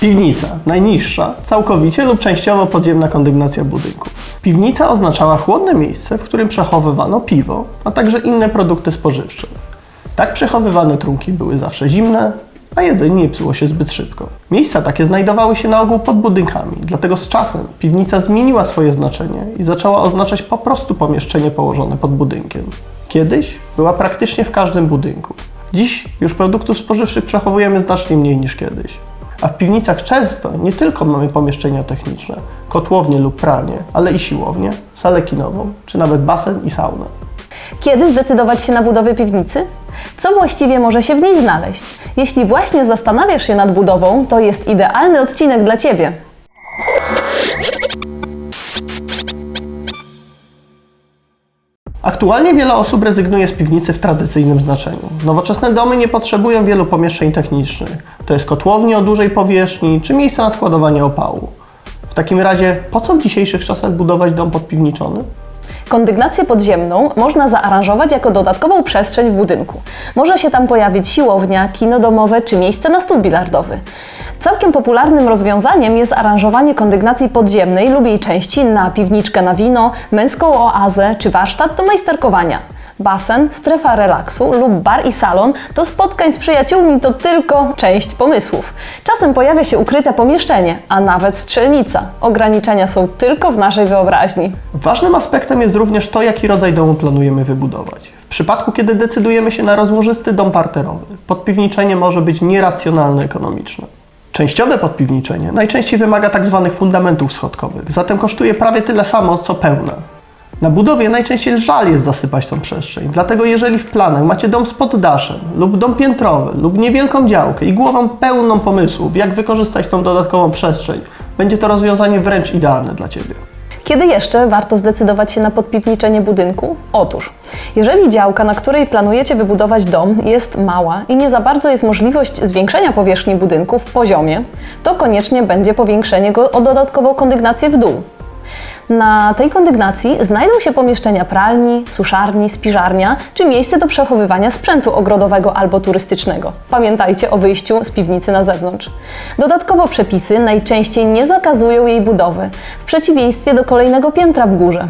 Piwnica, najniższa, całkowicie lub częściowo podziemna kondygnacja budynku. Piwnica oznaczała chłodne miejsce, w którym przechowywano piwo, a także inne produkty spożywcze. Tak przechowywane trunki były zawsze zimne, a jedzenie nie psuło się zbyt szybko. Miejsca takie znajdowały się na ogół pod budynkami, dlatego z czasem piwnica zmieniła swoje znaczenie i zaczęła oznaczać po prostu pomieszczenie położone pod budynkiem. Kiedyś była praktycznie w każdym budynku. Dziś już produktów spożywczych przechowujemy znacznie mniej niż kiedyś. A w piwnicach często nie tylko mamy pomieszczenia techniczne, kotłownie lub pralnie, ale i siłownię, salę kinową, czy nawet basen i saunę. Kiedy zdecydować się na budowę piwnicy? Co właściwie może się w niej znaleźć? Jeśli właśnie zastanawiasz się nad budową, to jest idealny odcinek dla Ciebie. Aktualnie wiele osób rezygnuje z piwnicy w tradycyjnym znaczeniu. Nowoczesne domy nie potrzebują wielu pomieszczeń technicznych, to jest kotłowni o dużej powierzchni czy miejsca na składowanie opału. W takim razie, po co w dzisiejszych czasach budować dom podpiwniczony? Kondygnację podziemną można zaaranżować jako dodatkową przestrzeń w budynku. Może się tam pojawić siłownia, kino domowe czy miejsce na stół bilardowy. Całkiem popularnym rozwiązaniem jest aranżowanie kondygnacji podziemnej lub jej części na piwniczkę na wino, męską oazę czy warsztat do majsterkowania. Basen, strefa relaksu lub bar i salon do spotkań z przyjaciółmi to tylko część pomysłów. Czasem pojawia się ukryte pomieszczenie, a nawet strzelnica. Ograniczenia są tylko w naszej wyobraźni. Ważnym aspektem jest również to, jaki rodzaj domu planujemy wybudować. W przypadku, kiedy decydujemy się na rozłożysty dom parterowy, podpiwniczenie może być nieracjonalne ekonomiczne. Częściowe podpiwniczenie najczęściej wymaga tzw. fundamentów schodkowych, zatem kosztuje prawie tyle samo co pełne. Na budowie najczęściej żal jest zasypać tą przestrzeń, dlatego jeżeli w planach macie dom z poddaszem lub dom piętrowy lub niewielką działkę i głową pełną pomysłów, jak wykorzystać tą dodatkową przestrzeń, będzie to rozwiązanie wręcz idealne dla Ciebie. Kiedy jeszcze warto zdecydować się na podpiwniczenie budynku? Otóż, jeżeli działka, na której planujecie wybudować dom, jest mała i nie za bardzo jest możliwość zwiększenia powierzchni budynku w poziomie, to koniecznie będzie powiększenie go o dodatkową kondygnację w dół. Na tej kondygnacji znajdą się pomieszczenia pralni, suszarni, spiżarnia czy miejsce do przechowywania sprzętu ogrodowego albo turystycznego. Pamiętajcie o wyjściu z piwnicy na zewnątrz. Dodatkowo przepisy najczęściej nie zakazują jej budowy, w przeciwieństwie do kolejnego piętra w górze.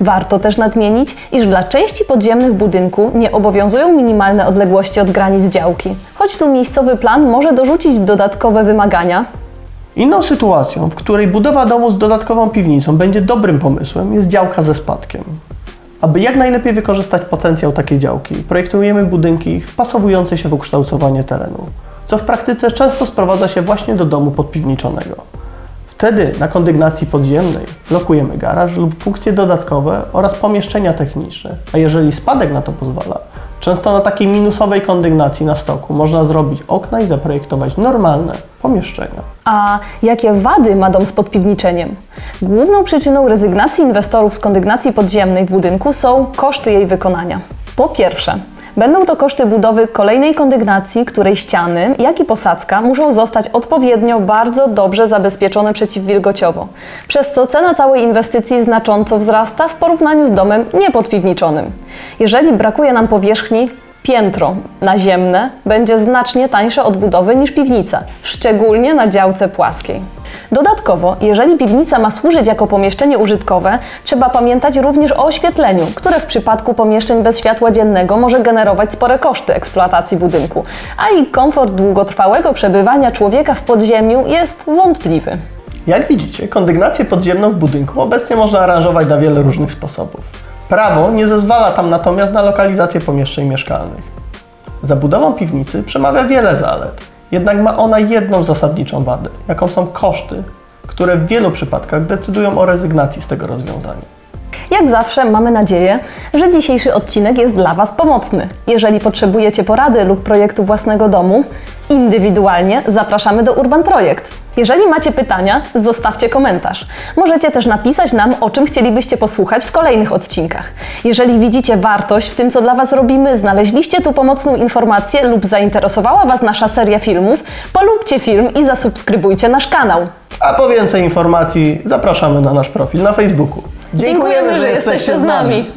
Warto też nadmienić, iż dla części podziemnych budynku nie obowiązują minimalne odległości od granic działki. Choć tu miejscowy plan może dorzucić dodatkowe wymagania, Inną sytuacją, w której budowa domu z dodatkową piwnicą będzie dobrym pomysłem, jest działka ze spadkiem. Aby jak najlepiej wykorzystać potencjał takiej działki, projektujemy budynki wpasowujące się w ukształtowanie terenu, co w praktyce często sprowadza się właśnie do domu podpiwniczonego. Wtedy na kondygnacji podziemnej blokujemy garaż lub funkcje dodatkowe oraz pomieszczenia techniczne, a jeżeli spadek na to pozwala, często na takiej minusowej kondygnacji na stoku można zrobić okna i zaprojektować normalne pomieszczenia. A jakie wady ma dom z podpiwniczeniem? Główną przyczyną rezygnacji inwestorów z kondygnacji podziemnej w budynku są koszty jej wykonania. Po pierwsze, będą to koszty budowy kolejnej kondygnacji, której ściany, jak i posadzka muszą zostać odpowiednio bardzo dobrze zabezpieczone przeciwwilgociowo, przez co cena całej inwestycji znacząco wzrasta w porównaniu z domem niepodpiwniczonym. Jeżeli brakuje nam powierzchni, Piętro naziemne będzie znacznie tańsze od budowy niż piwnica, szczególnie na działce płaskiej. Dodatkowo, jeżeli piwnica ma służyć jako pomieszczenie użytkowe, trzeba pamiętać również o oświetleniu, które w przypadku pomieszczeń bez światła dziennego może generować spore koszty eksploatacji budynku, a i komfort długotrwałego przebywania człowieka w podziemiu jest wątpliwy. Jak widzicie, kondygnację podziemną w budynku obecnie można aranżować na wiele różnych sposobów. Prawo nie zezwala tam natomiast na lokalizację pomieszczeń mieszkalnych. Za budową piwnicy przemawia wiele zalet, jednak ma ona jedną zasadniczą wadę, jaką są koszty, które w wielu przypadkach decydują o rezygnacji z tego rozwiązania. Jak zawsze mamy nadzieję, że dzisiejszy odcinek jest dla Was pomocny. Jeżeli potrzebujecie porady lub projektu własnego domu, indywidualnie zapraszamy do Urban Projekt. Jeżeli macie pytania, zostawcie komentarz. Możecie też napisać nam, o czym chcielibyście posłuchać w kolejnych odcinkach. Jeżeli widzicie wartość w tym, co dla Was robimy, znaleźliście tu pomocną informację lub zainteresowała Was nasza seria filmów, polubcie film i zasubskrybujcie nasz kanał. A po więcej informacji zapraszamy na nasz profil na Facebooku. Dziękujemy, że jesteście z nami.